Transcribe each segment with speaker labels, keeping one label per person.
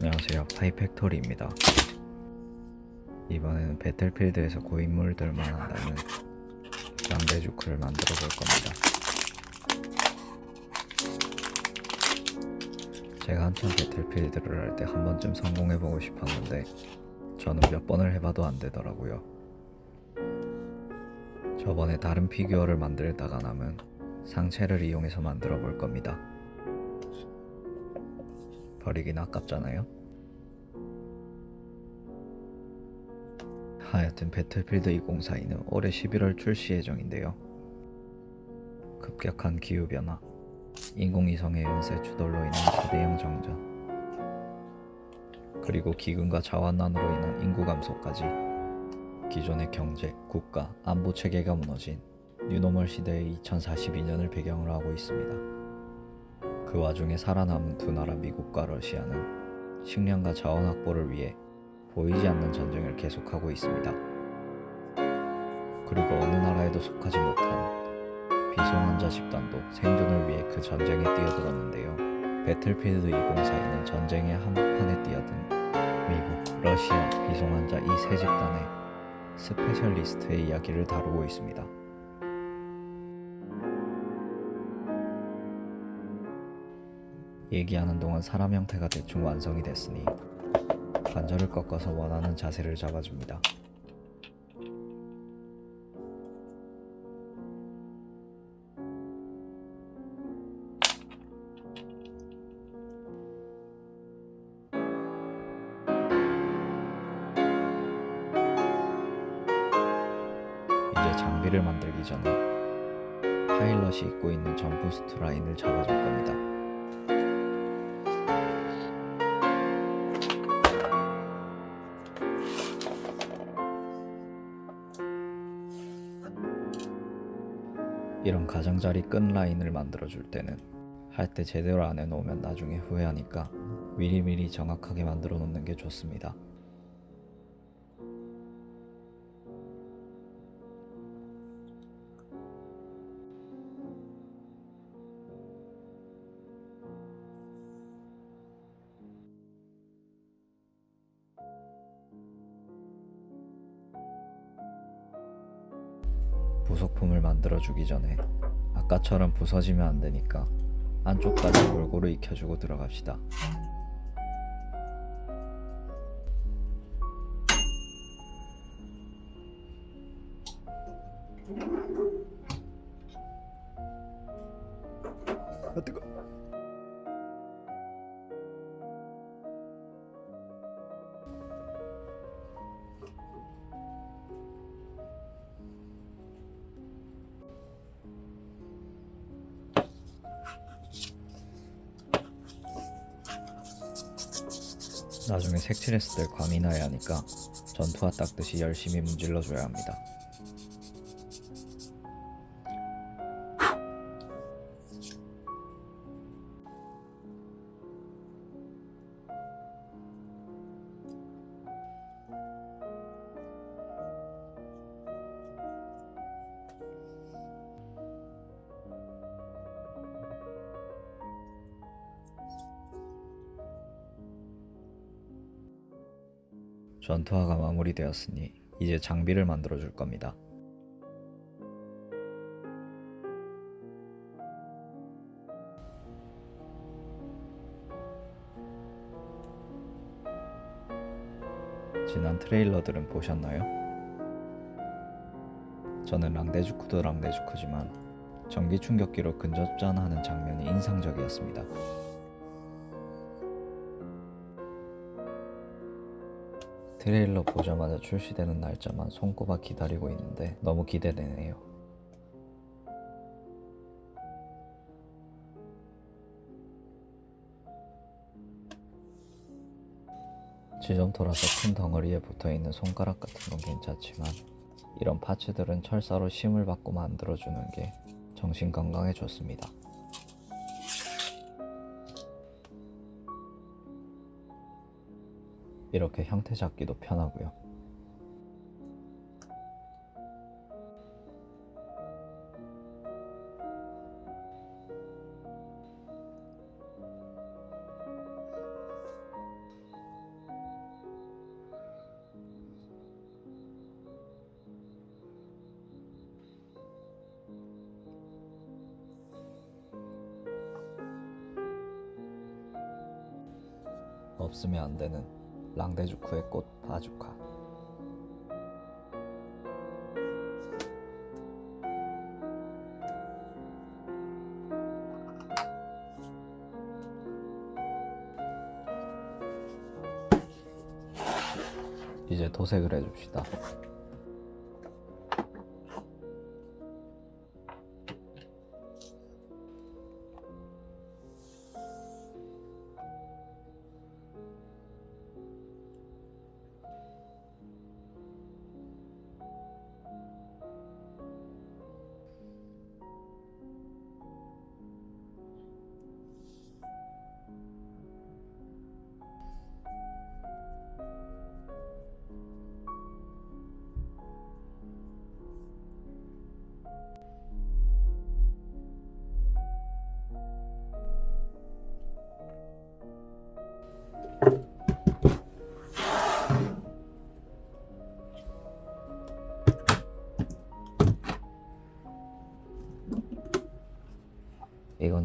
Speaker 1: 안녕하세요. 파이팩토리입니다. 이번에는 배틀필드에서 고인물들만 한다는 양대주크를 만들어 볼 겁니다. 제가 한참 배틀필드를 할 때 한 번쯤 성공해 보고 싶었는데 저는 몇 번을 해봐도 안 되더라고요. 저번에 다른 피규어를 만들다가 남은 상체를 이용해서 만들어 볼 겁니다. 버리긴 아깝잖아요. 하여튼 배틀필드 2042는 올해 11월 출시 예정인데요. 급격한 기후변화, 인공위성의 연쇄 추돌로 인한 초대형 정전, 그리고 기근과 자원난으로 인한 인구 감소까지 기존의 경제, 국가, 안보 체계가 무너진 뉴노멀 시대의 2042년을 배경으로 하고 있습니다. 그 와중에 살아남은 두 나라 미국과 러시아는 식량과 자원 확보를 위해 보이지 않는 전쟁을 계속하고 있습니다. 그리고 어느 나라에도 속하지 못한 비송환자 집단도 생존을 위해 그 전쟁에 뛰어들었는데요. 배틀필드 2042는 전쟁의 한복판에 뛰어든 미국, 러시아, 비송환자 이 세 집단의 스페셜리스트의 이야기를 다루고 있습니다. 얘기하는 동안 사람 형태가 대충 완성이 됐으니 관절을 꺾어서 원하는 자세를 잡아줍니다. 장비를 만들기 전에 파일럿이 입고 있는 점프 스트라인을 잡아줄 겁니다. 이런 가장자리 끈 라인을 만들어 줄 때는 할 때 제대로 안 해놓으면 나중에 후회하니까 미리미리 정확하게 만들어 놓는 게 좋습니다. 부속품을 만들어 주기 전에 아까처럼 부서지면 안 되니까 안쪽까지 골고루 익혀주고 들어갑시다. 나중에 색칠했을 때 나야 하니까 전투화 닦듯이 열심히 문질러 줘야 합니다. 전투화가 마무리되었으니 이제 장비를 만들어 줄 겁니다. 지난 트레일러들은 보셨나요? 저는 랑데주쿠도 랑데주쿠지만 전기 충격기로 근접전하는 장면이 인상적이었습니다. 트레일러 보자마자 출시되는 날짜만 손꼽아 기다리고 있는데 너무 기대되네요. 지점토라서 큰 덩어리에 붙어있는 손가락 같은 건 괜찮지만 이런 파츠들은 철사로 심을 받고 만들어주는 게 정신 건강에 좋습니다. 이렇게 형태 잡기도 편하고요. 없으면 안 되는 랑데주쿠의 꽃 바주카. 이제 도색을 해줍시다.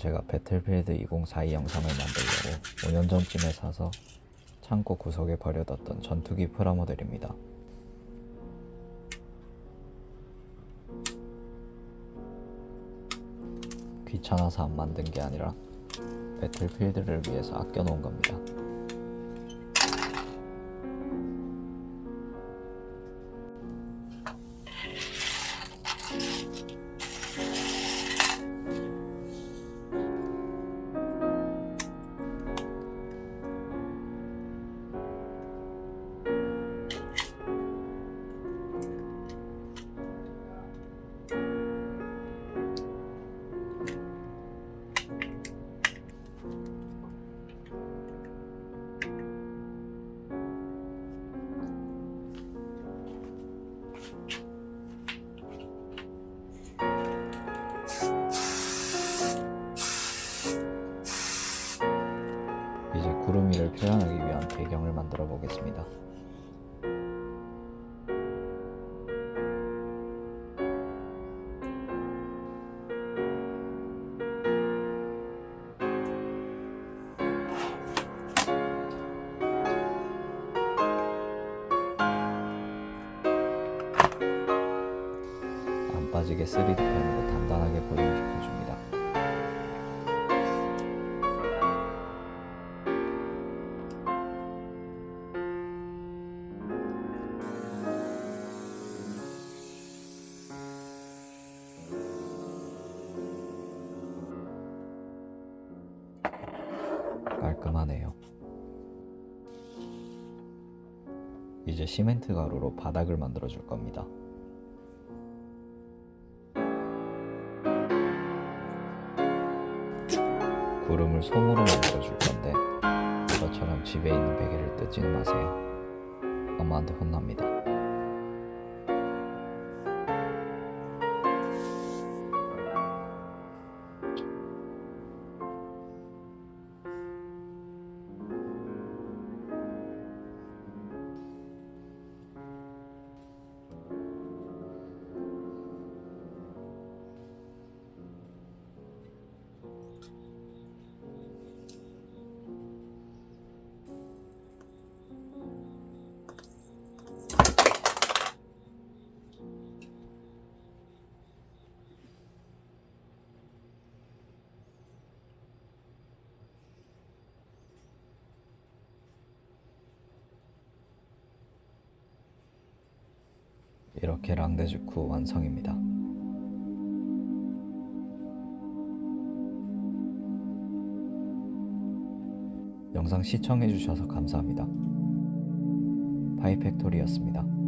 Speaker 1: 제가 배틀필드 2042 영상을 만들려고 5년 전쯤에 사서 창고 구석에 버려뒀던 전투기 프라모델입니다. 귀찮아서 안 만든 게 아니라 배틀필드를 위해서 아껴놓은 겁니다. 들어 보겠습니다. 안 빠지게 3D 펜으로 단단하게 고정시켜줍니다. 깔끔하네요. 이제 시멘트 가루로 바닥을 만들어 줄 겁니다. 구름을 솜으로 만들어 줄 건데 저처럼 집에 있는 베개를 뜯지는 마세요. 엄마한테 혼납니다. 이렇게 랑데주쿠 완성입니다. 영상 시청해주셔서 감사합니다. 파이팩토리였습니다.